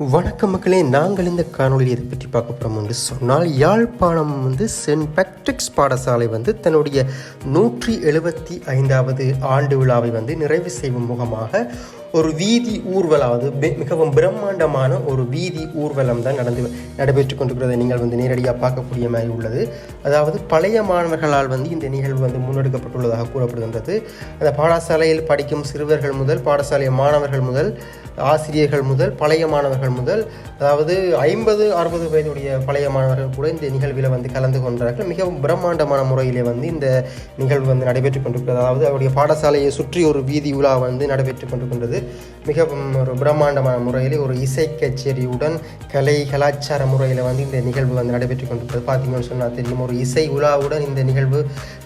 வணக்கம் மக்களே நாங்கள் இந்த காணொலியில் இதை பற்றி பார்க்க போகிறோம் என்று சொன்னால் யாழ்ப்பாணம் வந்து சென்ட் பேட்ரிக்ஸ் பாடசாலை வந்து தன்னுடைய நூற்றி எழுபத்தி ஐந்தாவது ஆண்டு விழாவை வந்து நிறைவு செய்யும் முகமாக ஒரு வீதி ஊர்வலம் அது மிகவும் பிரம்மாண்டமான ஒரு வீதி ஊர்வலம் தான் நடந்து நடைபெற்று கொண்டிருக்கிறதை. நீங்கள் வந்து நேரடியாக பார்க்கக்கூடிய மாதிரி உள்ளது. அதாவது பழைய மாணவர்களால் வந்து இந்த நிகழ்வு வந்து முன்னெடுக்கப்பட்டுள்ளதாக கூறப்படுகின்றது. அந்த பாடசாலையில் படிக்கும் சிறுவர்கள் முதல் பாடசாலை மாணவர்கள் முதல் ஆசிரியர்கள் முதல் பழைய மாணவர்கள் முதல் அதாவது ஐம்பது அறுபது வயதுடைய பழைய மாணவர்கள் கூட இந்த நிகழ்வில் வந்து கலந்து கொண்டார்கள். மிகவும் பிரம்மாண்டமான முறையிலே வந்து இந்த நிகழ்வு வந்து நடைபெற்று கொண்டிருக்கிறது. அதாவது அவருடைய பாடசாலையை சுற்றி ஒரு வீதி உலா வந்து நடைபெற்று கொண்டிருக்கின்றது. மிகவும் ஒரு பிரம்மாண்டமான முறையில் ஒரு இசை கச்சேரியுடன் கலை கலாச்சார முறையில் வந்து இந்த நிகழ்வு வந்து நடைபெற்று கொண்டிருக்கிறது. பார்த்தீங்கன்னு சொன்னால் தெரியும் ஒரு இசை உலாவுடன் இந்த நிகழ்வு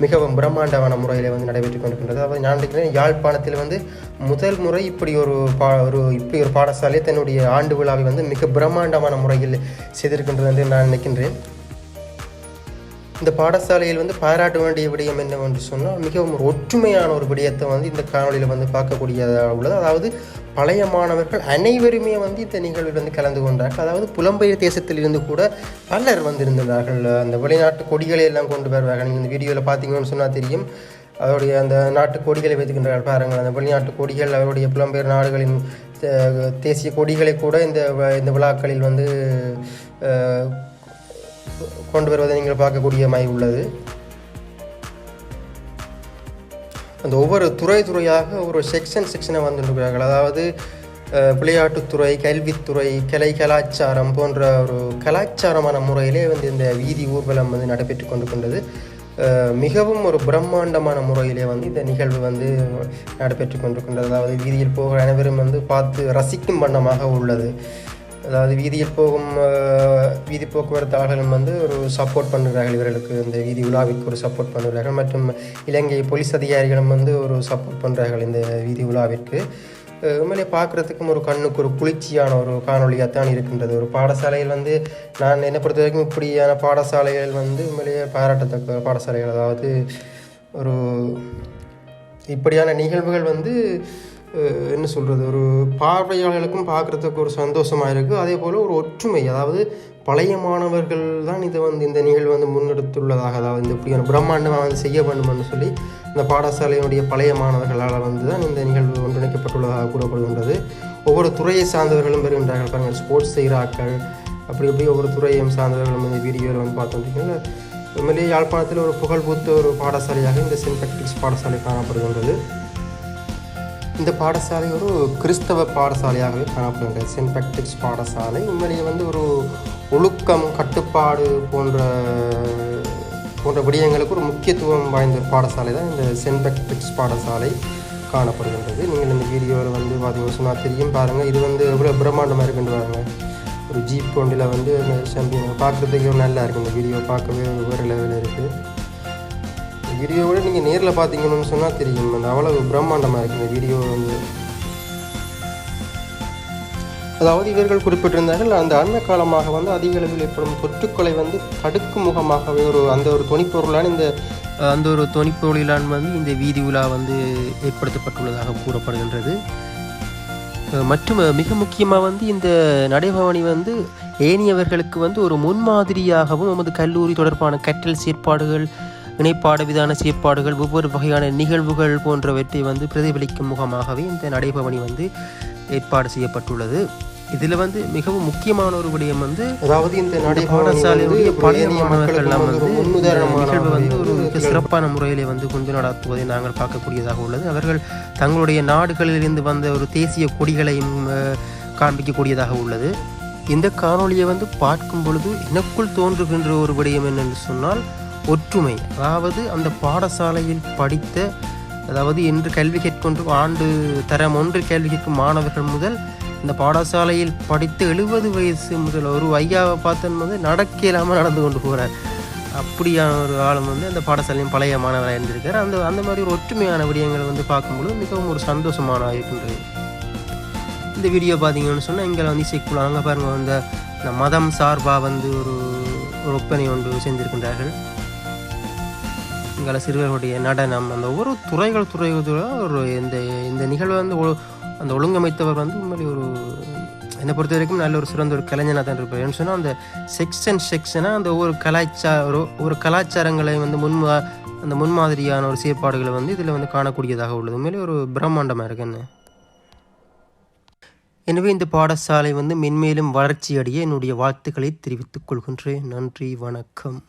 மிகவும் பிரம்மாண்டமான முறையில் வந்து நடைபெற்று கொண்டிருக்கின்றது. அதாவது நான் நினைக்கிறேன் யாழ்ப்பாணத்தில் வந்து முதல் முறை இப்படி ஒரு பா ஒரு இப்படி ஒரு பாடசாலை தன்னுடைய ஆண்டு விழாவை வந்து மிக பிரம்மாண்டமான முறையில் செய்திருக்கின்றது என்று நான் நினைக்கின்றேன். இந்த பாடசாலையில் வந்து பாராட்ட வேண்டிய விடயம் என்னவென்று சொன்னால் மிகவும் ஒரு ஒற்றுமையான ஒரு விடயத்தை வந்து இந்த காணொலியில் வந்து பார்க்கக்கூடியதாக உள்ளது. அதாவது பழைய மாணவர்கள் அனைவருமே வந்து இந்த நிகழ்வில் வந்து கலந்து கொண்டார்கள். அதாவது புலம்பெயர் தேசத்திலிருந்து கூட பலர் வந்திருந்தார்கள் அந்த வெளிநாட்டு கொடிகளை எல்லாம் கொண்டு வருவார்கள். நீங்கள் இந்த வீடியோவில் பார்த்தீங்கன்னு சொன்னால் தெரியும். அவருடைய அந்த நாட்டு கொடிகளை வைத்துக்கின்றார்கள் பாருங்கள். அந்த வெளிநாட்டு கொடிகள் அவருடைய புலம்பெயர் நாடுகளின் தேசிய கொடிகளை கூட இந்த இந்த விழாக்களில் வந்து கொண்டு வருவதை நீங்கள் பார்க்கக்கூடிய மாதிரி உள்ளது. அந்த ஒவ்வொரு துறை துறையாக ஒரு செக்ஷன் செக்ஷனை வந்துருக்கிறார்கள். அதாவது விளையாட்டுத்துறை கல்வித்துறை கலை கலாச்சாரம் போன்ற ஒரு கலாச்சாரமான முறையிலே வந்து இந்த வீதி ஊர்வலம் வந்து நடைபெற்று கொண்டு கொண்டது மிகவும் ஒரு பிரம்மாண்டமான முறையிலே வந்து இந்த நிகழ்வு வந்து நடைபெற்று கொண்டிருக்கின்றது. அதாவது வீதியில் போகிற அனைவரும் வந்து பார்த்து ரசிக்கும் வண்ணமாக உள்ளது. அதாவது வீதியில் போகும் வீதி போக்குவரத்து ஆளுகளும் வந்து ஒரு சப்போர்ட் பண்ணுறார்கள் இவர்களுக்கு இந்த வீதி உலாவிற்கு ஒரு சப்போர்ட் பண்ணுகிறார்கள். மற்றும் இலங்கை போலீஸ் அதிகாரிகளும் வந்து ஒரு சப்போர்ட் பண்ணுறார்கள் இந்த வீதி உலாவிற்கு. உண்மையிலே பார்க்குறதுக்கும் ஒரு கண்ணுக்கு ஒரு குளிர்ச்சியான ஒரு காணொலியாக தான் இருக்கின்றது. ஒரு பாடசாலையில் வந்து நான் என்னை பொறுத்த வரைக்கும் இப்படியான பாடசாலைகள் வந்து உண்மையிலேயே பாராட்டத்தக்க பாடசாலைகள். அதாவது ஒரு இப்படியான நிகழ்வுகள் வந்து என்ன சொல்கிறது ஒரு பார்வையாளர்களுக்கும் பார்க்குறதுக்கு ஒரு சந்தோஷமாக இருக்குது அதே போல் ஒரு ஒற்றுமை அதாவது பழைய மாணவர்கள் தான் இதை வந்து இந்த நிகழ்வு வந்து முன்னெடுத்துள்ளதாக அதாவது இந்த இப்படியான பிரம்மாண்டமாக வந்து செய்ய வேண்டும்னு சொல்லி இந்த பாடசாலையினுடைய பழைய மாணவர்களால் வந்து தான் இந்த நிகழ்வு ஒன்றிணைக்கப்பட்டுள்ளதாக கூறப்படுகின்றது. ஒவ்வொரு துறையை சார்ந்தவர்களும் பெறுகின்றார்கள் பாருங்கள் ஸ்போர்ட்ஸ் செய்கிறாக்கள் அப்படி இப்படி ஒவ்வொரு துறையும் சார்ந்தவர்களும் இந்த வீடியோவில் வந்து பார்த்தோம் உண்மையிலேயே யாழ்ப்பாணத்தில் ஒரு புகழ்பூத்த ஒரு பாடசாலையாக இந்த சென்ட் பேட்ரிக்ஸ் பாடசாலை காணப்படுகின்றது. இந்த பாடசாலை ஒரு கிறிஸ்தவ பாடசாலையாகவே காணப்படுகின்றது சென்ட் பேட்ரிக்ஸ் பாடசாலை. உண்மையிலேயே வந்து ஒரு ஒழுக்கம் கட்டுப்பாடு போன்ற போன்ற விடயங்களுக்கு ஒரு முக்கியத்துவம் வாய்ந்த ஒரு பாடசாலை தான் இந்த சென்ட் பேட்ரிக்ஸ் பாடசாலை காணப்படுகின்றது. நீங்கள் இந்த வீடியோவில் வந்து பார்த்தீங்கன்னா சொன்னால் தெரியும். பாருங்கள் இது வந்து எவ்வளோ பிரம்மாண்டமாக இருக்குன்னு பாருங்கள் ஒரு ஜீப் கொண்டில் வந்து அந்த சாம்பியன் பார்க்குறதுக்கு நல்லா இருக்குது இந்த வீடியோ பார்க்கவே வேறு லெவலில் இருக்குது வீடியோவோட நீங்கள் நேரில் பார்த்தீங்கன்னு சொன்னால் தெரியும். அந்த அவ்வளவு பிரம்மாண்டமாக இருக்குது இந்த வீடியோ வந்து. அதாவது இவர்கள் குறிப்பிட்டிருந்தார்கள் அந்த அண்மை காலமாக வந்து அதிக அளவில் ஏற்படும் தொற்றுக்களை வந்து தடுக்கும் முகமாகவே ஒரு அந்த ஒரு துணிப்பொருளான இந்த அந்த ஒரு துணிப்பொருளான் வந்து இந்த வீதி உலா வந்து ஏற்படுத்தப்பட்டுள்ளதாக கூறப்படுகின்றது. மற்றும் மிக முக்கியமாக வந்து இந்த நடைபவனி வந்து ஏனியவர்களுக்கு வந்து ஒரு முன்மாதிரியாகவும் நமது கல்லூரி தொடர்பான கற்றல் செயற்பாடுகள் இணைப்பாட விதான செயற்பாடுகள் ஒவ்வொரு வகையான நிகழ்வுகள் போன்றவற்றை வந்து பிரதிபலிக்கும் முகமாகவே இந்த நடைபவனி வந்து ஏற்பாடு செய்யப்பட்டுள்ளது. இதில் வந்து மிகவும் முக்கியமான ஒரு விடயம் வந்து அதாவது இந்த பாடசாலையுடைய பழைய மாணவர்கள் எல்லாம் வந்து நிகழ்வு வந்து ஒரு மிக சிறப்பான முறையிலே வந்து கொண்டு நடத்துவதை நாங்கள் பார்க்கக்கூடியதாக உள்ளது. அவர்கள் தங்களுடைய நாடுகளிலிருந்து வந்த ஒரு தேசிய கொடிகளையும் காண்பிக்கக்கூடியதாக உள்ளது. இந்த காணொளியை வந்து பார்க்கும் பொழுது எனக்குள் தோன்றுகின்ற ஒரு விடயம் என்னென்று சொன்னால் ஒற்றுமை. அதாவது அந்த பாடசாலையில் படித்த அதாவது என்று கல்வி கற்கொண்டு ஆண்டு தரம் ஒன்று கேள்வி கேட்கும் மாணவர்கள் முதல் இந்த பாடசாலையில் படித்து எழுபது வயசு முதல் ஒரு ஐயாவை பார்த்தன் வந்து நடக்க இல்லாமல் நடந்து கொண்டு போகிறார் அப்படியான ஒரு ஆளும் வந்து அந்த பாடசாலையும் பழைய மாணவராக இருந்திருக்கார். அந்த அந்த மாதிரி ஒரு ஒற்றுமையான விடயங்களை வந்து பார்க்கும்பொழுது மிகவும் ஒரு சந்தோஷமான இருக்கின்றது. இந்த வீடியோ பார்த்தீங்கன்னு சொன்னால் இங்கே வந்து இசைக்குள்ள அங்கே பாருங்கள் வந்த இந்த மதம் சார்பாக வந்து ஒரு ஒரு ஒப்பனை ஒன்று செஞ்சுருக்கின்றார்கள் இங்கே சிறுவர்களுடைய நடனம் அந்த ஒவ்வொரு துறைகள் துறைகள் ஒரு இந்த இந்த நிகழ்வை வந்து அந்த ஒழுங்கமைத்தவர் வந்து உண்மையிலே ஒரு என்னை பொறுத்த வரைக்கும் நல்ல ஒரு சிறந்த ஒரு கலைஞனாக தான் இருப்பார். ஏன்னு சொன்னால் அந்த செக்ஷன் செக்ஷனாக அந்த ஒவ்வொரு கலாச்சார ஒரு ஒரு கலாச்சாரங்களை வந்து முன்மா அந்த முன்மாதிரியான ஒரு செயற்பாடுகளை வந்து இதில் வந்து காணக்கூடியதாக உள்ளது. உண்மையிலே ஒரு பிரம்மாண்டமாக இருக்குன்னு எனவே இந்த பாடசாலை வந்து மென்மேலும் வளர்ச்சியடைய என்னுடைய வாழ்த்துக்களை தெரிவித்துக் கொள்கின்றேன். நன்றி வணக்கம்.